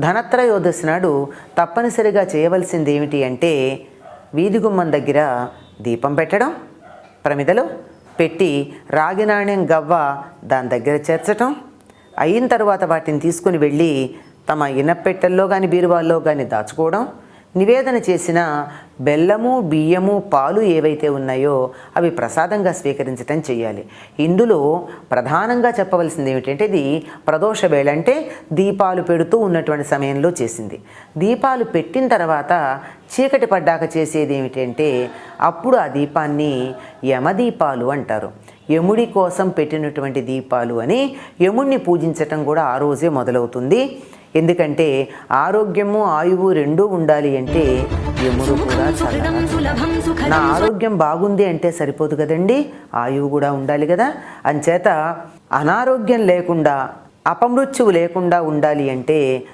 ధనత్రయోదశి నాడు తప్పనిసరిగా చేయవలసింది ఏమిటి అంటే వీధి గుమ్మం దగ్గర దీపం పెట్టడం ప్రమిదలో పెట్టి రాగి నాణ్యం గవ్వ దాని దగ్గర చేర్చటం అయిన తర్వాత వాటిని తీసుకుని వెళ్ళి తమ ఇనపెట్టెల్లో కానీ బీరువాల్లో కానీ దాచుకోవడం నివేదన చేసిన బెల్లము బియ్యము పాలు ఏవైతే ఉన్నాయో అవి ప్రసాదంగా స్వీకరించటం చేయాలి. ఇందులో ప్రధానంగా చెప్పవలసింది ఏమిటంటే ఇది ప్రదోష వేళ అంటే దీపాలు పెడుతూ ఉన్నటువంటి సమయంలో చేసింది. దీపాలు పెట్టిన తర్వాత చీకటి పడ్డాక చేసేది ఏమిటంటే అప్పుడు ఆ దీపాన్ని యమదీపాలు అంటారు. యముడి కోసం పెట్టినటువంటి దీపాలు అని యముడిని పూజించటం కూడా ఆ రోజే మొదలవుతుంది. ఎందుకంటే ఆరోగ్యము ఆయువు రెండూ ఉండాలి అంటే యముడు కూడా సులభం నా ఆరోగ్యం బాగుంది అంటే సరిపోదు కదండి. ఆయువు కూడా ఉండాలి కదా. అంచేత అనారోగ్యం లేకుండా అపమృత్యువు లేకుండా ఉండాలి అంటే